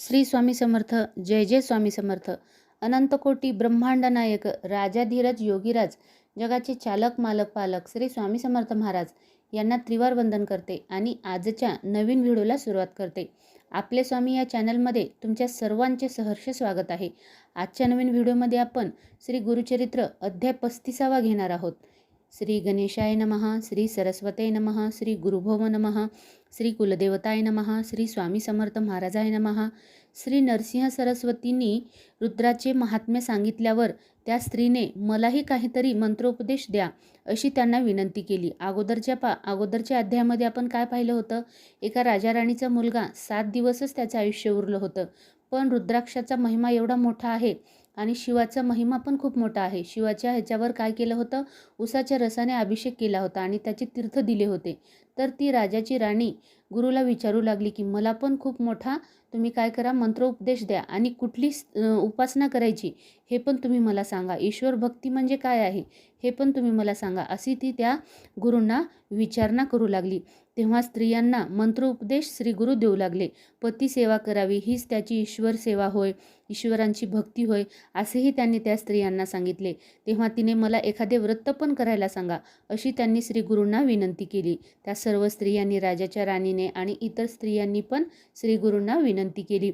श्री स्वामी समर्थ जय जय स्वामी समर्थ. अनंतकोटी ब्रह्मांड नायक राजाधीरज योगीराज जगाचे चालक मालक पालक श्री स्वामी समर्थ महाराज यांना त्रिवार वंदन करते आणि आजच्या नवीन व्हिडिओला सुरुवात करते. आपले स्वामी या चॅनलमध्ये तुमच्या सर्वांचे सहर्ष स्वागत आहे. आजच्या नवीन व्हिडिओमध्ये आपण श्री गुरुचरित्र अध्याय पस्तीसावा घेणार आहोत. श्री गणेशाय नमः श्री सरस्वते नमः श्री गुरुभोव नमः श्री कुलदेवताय नमः श्री स्वामी समर्थ महाराजाय नमः श्री नरसिंह सरस्वतींनी रुद्राचे महात्म्य सांगितल्यावर त्या स्त्रीने मलाही काहीतरी मंत्रोपदेश द्या अशी त्यांना विनंती केली. अगोदरच्या पा अगोदरच्या अध्यायामध्ये आपण काय पाहिलं होतं? एका राजा राणीचा मुलगा सात दिवसच त्याचं आयुष्य उरलं होतं. पण रुद्राक्षाचा महिमा एवढा मोठा आहे आणि शिवाचा महिमा पण खूप मोठा आहे. शिवाच्या ह्याच्यावर काय केलं होतं? उसाच्या रसाने अभिषेक केला होता आणि त्याचे तीर्थ दिले होते. तर ती राजाची राणी गुरुला विचारू लागली की मला पण खूप मोठा तुम्ही काय करा? मंत्रोपदेश द्या आणि कुठली उपासना करायची? हे पण तुम्ही मला सांगा. ईश्वर भक्ती म्हणजे काय आहे? हे पण तुम्ही मला सांगा. अशी ती त्या गुरूंना विचारणा करू लागली. तेव्हा स्त्रियांना मंत्रोपदेश श्री गुरु देऊ लागले. पती सेवा करावी हीच त्याची ईश्वर सेवा होय. ईश्वरांची भक्ती होय असेही त्यांनी त्या स्त्रियांना सांगितले. तेव्हा तिने मला एखादे व्रत पण करायला सांगा अशी त्यांनी श्रीगुरूंना विनंती केली. त्या सर्व स्त्रियांनी राजाच्या राणीने आणि इतर स्त्रियांनी पण श्रीगुरूंना विनंती केली.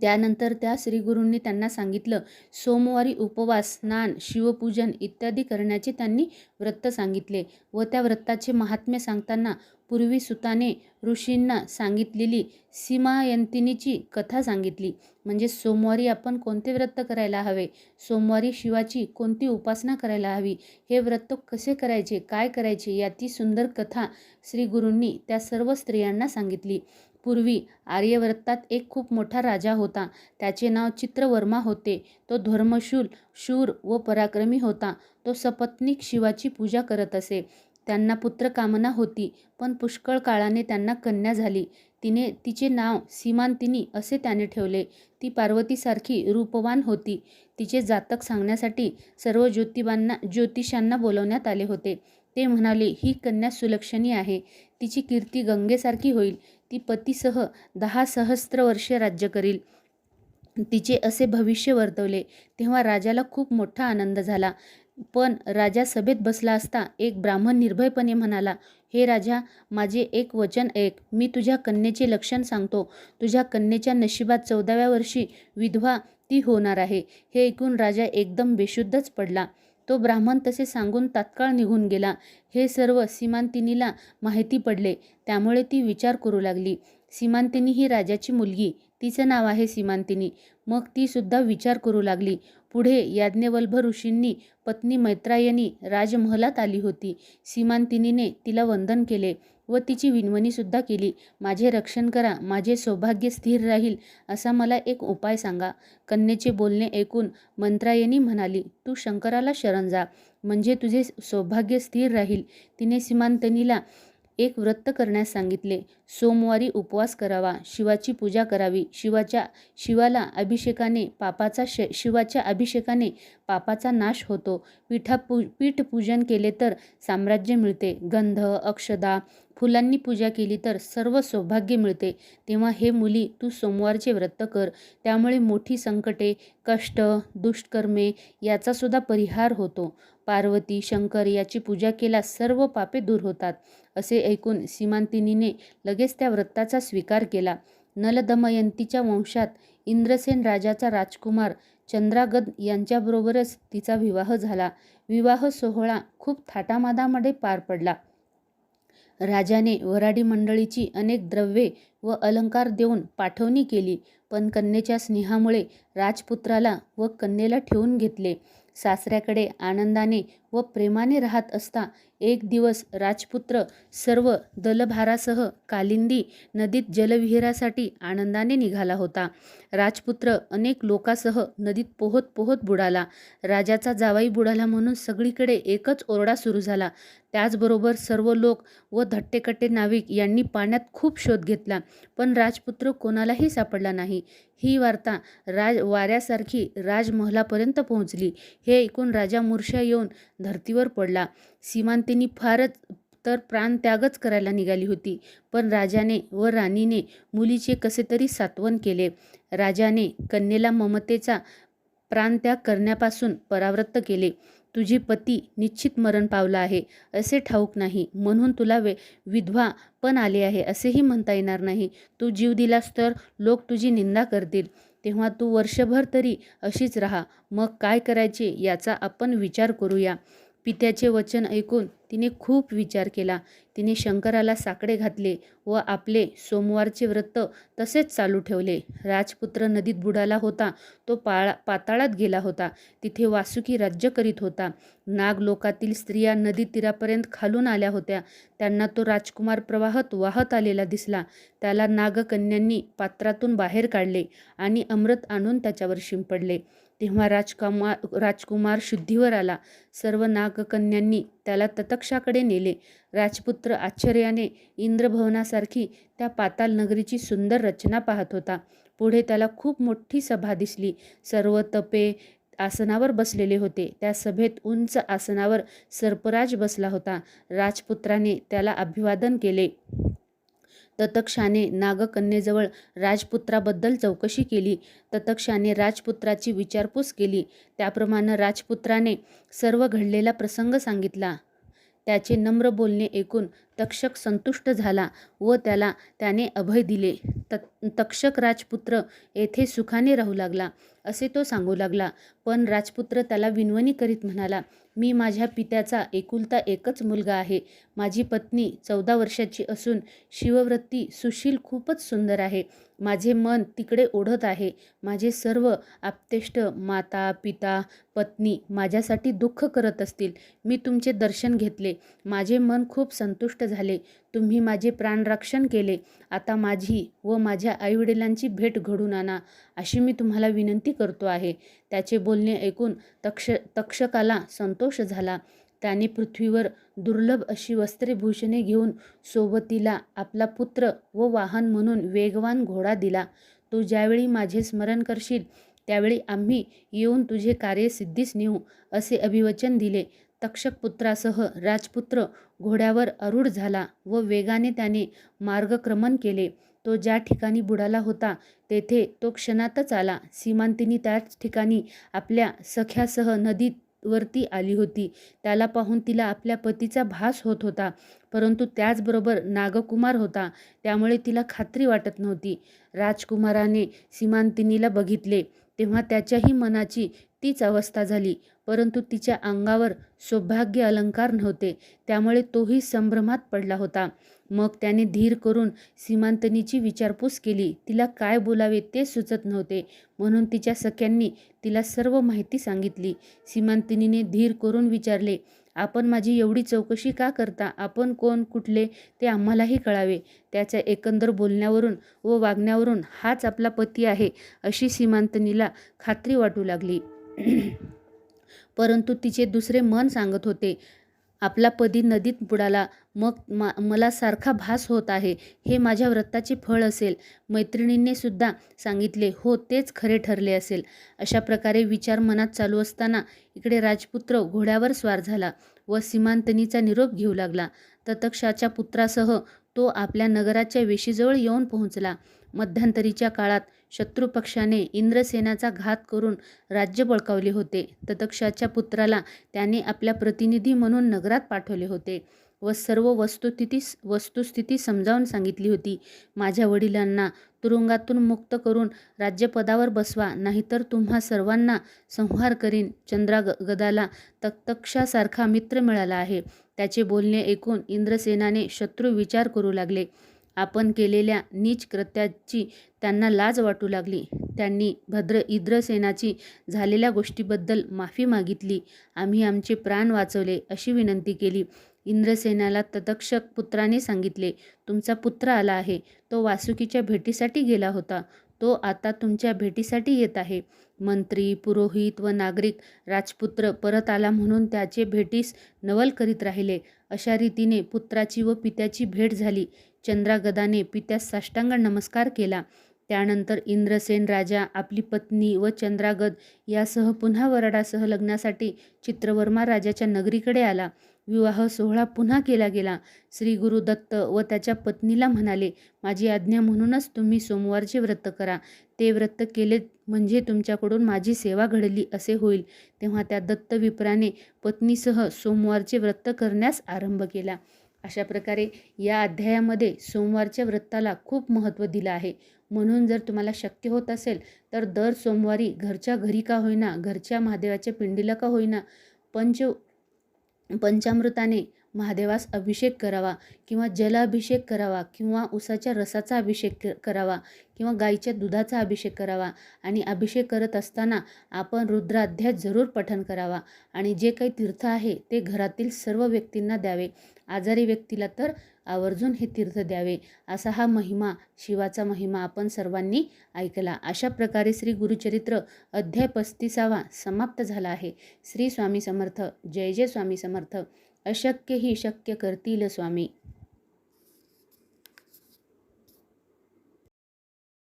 त्यानंतर त्या श्रीगुरूंनी त्यांना सांगितलं सोमवारी उपवास स्नान शिवपूजन इत्यादी करण्याचे त्यांनी व्रत सांगितले व त्या व्रताचे महात्म्य सांगताना पूर्वी सुताने ऋषींना सांगितलेली सीमायंतिनीची कथा सांगितली. म्हणजे सोमवारी आपण कोणते व्रत करायला हवे? सोमवारी शिवाची कोणती उपासना करायला हवी? हे व्रत कसे करायचे? काय करायचे? याची सुंदर कथा श्रीगुरूंनी त्या सर्व स्त्रियांना सांगितली. पूर्वी आर्यवर्तात एक खूप मोठा राजा होता. त्याचे नाव चित्रवर्मा होते. तो धर्मशूल शूर व पराक्रमी होता. तो सपत्नीक शिवाची पूजा करत असे. त्यांना पुत्रकामना होती पण पुष्कळ काळाने त्यांना कन्या झाली. तिने तिचे नाव सीमांतिनी असे त्याने ठेवले. ती पार्वतीसारखी रूपवान होती. तिचे जातक सांगण्यासाठी सर्व ज्योतिबांना ज्योतिषांना बोलवण्यात आले होते. ते म्हणाले ही कन्या सुलक्षणी आहे. तिची कीर्ती गंगेसारखी होईल. ती पतीसह दहा सहस्त्र वर्षे राज्य करील. तिचे असे भविष्य वर्तवले. तेव्हा राजाला खूप मोठा आनंद झाला. पण राजा सभेत बसला असता एक ब्राह्मण निर्भयपणे म्हणाला हे राजा माझे एक वचन ऐक. मी तुझ्या कन्येचे लक्षण सांगतो. तुझ्या कन्येच्या नशिबात चौदाव्या वर्षी विधवा ती होणार आहे. हे ऐकून राजा एकदम बेशुद्धच पडला. तो ब्राह्मण तसे सांगून तात्काळ निघून गेला. हे सर्व सीमांतिनीला माहिती पडले. त्यामुळे ती विचार करू लागली. सीमांतिनी ही राजाची मुलगी. तिचं नाव आहे सीमांतिनी. मग ती सुद्धा विचार करू लागली. पुढे याज्ञवल्भ ऋषींनी पत्नी मैत्रायणी राजमहलात आली होती. सीमांतिनीने तिला वंदन केले व तिची विनवणीसुद्धा केली. माझे रक्षण करा माझे सौभाग्य स्थिर राहील असा मला एक उपाय सांगा कन्येचे बोलणे ऐकून मंत्रायणी म्हणाली तू शंकराला शरण जा. म्हणजे तुझे सौभाग्य स्थिर राहील तिने सीमांतनीला एक व्रत करण्यास सांगितले. सोमवारी उपवास करावा. शिवाची पूजा करावी. शिवाच्या शिवाला अभिषेकाने पापाचा श शिवाच्या अभिषेकाने पापाचा नाश होतो. पीठा पू पीठपूजन केले तर साम्राज्य मिळते. गंध अक्षदा फुलांनी पूजा केली तर सर्व सौभाग्य मिळते. तेव्हा हे मुली तू सोमवारचे व्रत कर. त्यामुळे मोठी संकटे कष्ट दुष्कर्मे याचासुद्धा परिहार होतो. पार्वती शंकर याची पूजा केल्यास सर्व पापे दूर होतात. असे ऐकून सीमांतिनीने लगेच त्या व्रताचा स्वीकार केला. नलदमयंतीच्या वंशात इंद्रसेन राजाचा राजकुमार चंद्रागद यांच्याबरोबरच तिचा विवाह झाला. विवाह सोहळा खूप थाटामादामध्ये पार पडला. राजाने वराडी मंडळीची अनेक द्रव्ये व अलंकार देऊन पाठवणी केली पण कन्येच्या स्नेहामुळे राजपुत्राला व कन्येला ठेवून घेतले. सासऱ्याकडे आनंदाने व प्रेमाने राहत असता एक दिवस राजपुत्र सर्व दलभारासह कालिंदी नदीत जलविहिरासाठी आनंदाने निघाला होता. राजपुत्र अनेक लोकासह नदीत पोहत पोहत बुडाला. राजाचा जावाई बुडाला म्हणून सगळीकडे एकच ओरडा सुरू झाला. त्याचबरोबर सर्व लोक व धट्टेकट्टे नाविक यांनी पाण्यात खूप शोध घेतला. पण राजपुत्र कोणालाही सापडला नाही. ही वार्ता राज वाऱ्यासारखी राजमहलापर्यंत पोहोचली. हे ऐकून राजा मूर्छा येऊन धर्तीवर पडला. सीमांतेनी फारच तर प्राणत्यागच करायला निघाली होती. पण राजाने व राणीने मुलीचे कसे तरी सात्वन केले. राजाने कन्येला ममतेचा प्राणत्याग करण्यापासून परावृत्त केले. तुझी पती निश्चित मरण पावला आहे असे ठाऊक नाही. म्हणून तुला वे विधवा पण आले आहे असेही म्हणता येणार नाही. तू जीव दिलास तर लोक तुझी निंदा करतील. तेव्हा तू वर्षभर तरी अशीच राहा. मग काय करायचे याचा आपण विचार करूया. पित्याचे वचन ऐकून तिने खूप विचार केला. तिने शंकराला साकडे घातले व आपले सोमवारचे व्रत तसेच चालू ठेवले. राजपुत्र नदीत बुडाला होता. तो पाळा पाताळात गेला होता. तिथे वासुकी राज्य करीत होता. नाग लोकातील स्त्रिया नदी तीरापर्यंत खालून आल्या होत्या. त्यांना तो राजकुमार प्रवाहत वाहत आलेला दिसला. त्याला नागकन्यांनी पात्रातून बाहेर काढले आणि अमृत आणून त्याच्यावर शिंपडले. तेव्हा राजकुमार राजकुमार शुद्धीवर आला. सर्व नागकन्यांनी त्याला ततक्षाकडे नेले. राजपुत्र आश्चर्याने इंद्रभवनासारखी त्या पाताल नगरीची सुंदर रचना पाहत होता. पुढे त्याला खूप मोठी सभा दिसली. सर्व तपे आसनावर बसलेले होते. त्या सभेत उंच आसनावर सर्पराज बसला होता. राजपुत्राने त्याला अभिवादन केले. ततक्षाने नागकन्येजवळ राजपुत्राबद्दल चौकशी केली. ततक्षाने राजपुत्राची विचारपूस केली. त्याप्रमाणे राजपुत्राने सर्व घडलेला प्रसंग सांगितला. त्याचे नम्र बोलणे ऐकून तक्षक संतुष्ट झाला व त्याला त्याने अभय दिले. त तक्षक राजपुत्र येथे सुखाने राहू लागला असे तो सांगू लागला. पण राजपुत्र त्याला विनवणी करीत म्हणाला मी माझ्या पित्याचा एकुलता एकच मुलगा आहे. माझी पत्नी चौदा वर्षाची असून शिववृत्ती सुशील खूपच सुंदर आहे. माझे मन तिकडे ओढत आहे. माझे सर्व आप्तेष्ट माता पिता पत्नी माझ्यासाठी दुःख करत असतील. मी तुमचे दर्शन घेतले. माझे मन खूप संतुष्ट झाले. तुम्ही माझे प्राणरक्षण केले. आता माझी व माझ्या आईवडिलांची भेट घडून आणा अशी मी तुम्हाला विनंती करतो आहे. त्याचे बोलणे ऐकून तक्ष तक्षकाला संतोष झाला. त्याने पृथ्वीवर दुर्लभ अशी वस्त्रेभूषणे घेऊन सोबतीला आपला पुत्र व वाहन म्हणून वेगवान घोडा दिला. तू ज्यावेळी माझे स्मरण करशील त्यावेळी आम्ही येऊन तुझे कार्य सिद्धीस नेऊ असे अभिवचन दिले. तक्षक पुत्रासह राजपुत्र घोड्यावर आरूढ झाला व वेगाने त्याने मार्गक्रमण केले. तो ज्या ठिकाणी बुडाला होता तेथे तो क्षणातच आला. सीमांतिनी त्याच ठिकाणी आपल्या सख्यासह नदीत वरती आली होती. त्याला पाहून तिला आपल्या पतीचा भास होत होता परंतु त्याचबरोबर नागकुमार होता. त्यामुळे तिला खात्री वाटत नव्हती. राजकुमाराने सीमांतिनीला बघितले. तेव्हा त्याच्याही मनाची तीच अवस्था झाली. परंतु तिच्या अंगावर सौभाग्य अलंकार नव्हते. त्यामुळे तोही संभ्रमात पडला होता. मग त्याने धीर करून सीमांतनीची विचारपूस केली. तिला काय बोलावे ते सुचत नव्हते. म्हणून तिच्या सख्यांनी तिला सर्व माहिती सांगितली. सीमांतिनीने धीर करून विचारले आपण माझी एवढी चौकशी का करता? आपण कोण कुठले ते आम्हालाही कळावे. त्याच्या एकंदर बोलण्यावरून व वागण्यावरून हाच आपला पती आहे अशी सीमांतनीला खात्री वाटू लागली. परंतु तिचे दुसरे मन सांगत होते. आपला पदी नदीत बुडाला. मग मा मला सारखा भास होत आहे. हे माझ्या व्रताचे फळ असेल. मैत्रिणींनीसुद्धा सांगितले हो तेच खरे ठरले असेल. अशा प्रकारे विचार मनात चालू असताना इकडे राजपुत्र घोड्यावर स्वार झाला व सीमांतनीचा निरोप घेऊ लागला. ततक्षाच्या पुत्रासह तो आपल्या नगराच्या वेशीजवळ येऊन पोहोचला. मध्यंतरीच्या काळात शत्रुपक्षाने इंद्रसेनाचा घात करून राज्य बळकावले होते. ततक्षाच्या पुत्राला त्याने आपल्या प्रतिनिधी म्हणून नगरात पाठवले होते. व सर्व वस्तुस्थिती वस्तुस्थिती समजावून सांगितली होती. माझ्या वडिलांना तुरुंगातून मुक्त करून राज्यपदावर बसवा नाहीतर तुम्हा सर्वांना संहार करीन. चंद्रा ग गदाला तक्तक्षासारखा मित्र मिळाला आहे. त्याचे बोलणे ऐकून इंद्रसेनाने शत्रू विचार करू लागले. आपण केलेल्या नीच कृत्याची त्यांना लाज वाटू लागली. त्यांनी भद्र इंद्रसेनाची झालेल्या गोष्टीबद्दल माफी मागितली. आम्ही आमचे प्राण वाचवले अशी विनंती केली. इंद्रसेनाला तदक्षक पुत्राने सांगितले तुमचा पुत्र आला आहे. तो वासुकीच्या भेटीसाठी गेला होता. तो आता तुमच्या भेटीसाठी येत आहे. मंत्री पुरोहित व नागरिक राजपुत्र परत आला म्हणून त्याचे भेटीस नवल करीत राहिले. अशा रीतीने पुत्राची व पित्याची भेट झाली. चंद्रागदाने पित्यास साष्टांग नमस्कार केला. त्यानंतर इंद्रसेन राजा आपली पत्नी व चंद्रागद यासह पुन्हा वराडासह लग्नासाठी चित्रवर्मा राजाच्या नगरीकडे आला. विवाह सोहळा पुन्हा केला गेला. श्री गुरु दत्त व त्याच्या पत्नीला म्हणाले माझी आज्ञा म्हणूनच तुम्ही सोमवारचे व्रत करा. ते व्रत केले म्हणजे तुमच्याकडून माझी सेवा घडली असे होईल. तेव्हा त्या दत्त विप्राने पत्नीसह सोमवारचे व्रत करण्यास आरंभ केला. अशा प्रकारे या अध्यायामध्ये सोमवारच्या व्रताला खूप महत्त्व दिलं आहे. म्हणून जर तुम्हाला शक्य होत असेल तर दर सोमवारी घरच्या घरी का होईना घरच्या महादेवाच्या पिंडीला का होईना पंच पंचामृताने महादेवास अभिषेक करावा किंवा जलाभिषेक करावा किंवा उसाच्या रसाचा अभिषेक करावा किंवा गाईच्या दुधाचा अभिषेक करावा आणि अभिषेक करत असताना आपण रुद्राध्याय जरूर पठण करावा आणि जे काही तीर्थ आहे ते घरातील सर्व व्यक्तींना द्यावे. आजारी व्यक्तीला तर आवर्जून हे तीर्थ द्यावे. असा हा महिमा शिवाचा महिमा आपण सर्वांनी ऐकला. अशा प्रकारे श्री गुरुचरित्र अध्याय पस्तीसावा समाप्त झाला आहे. श्री स्वामी समर्थ. जय जय स्वामी समर्थ. अशक्य ही शक्य करतील स्वामी.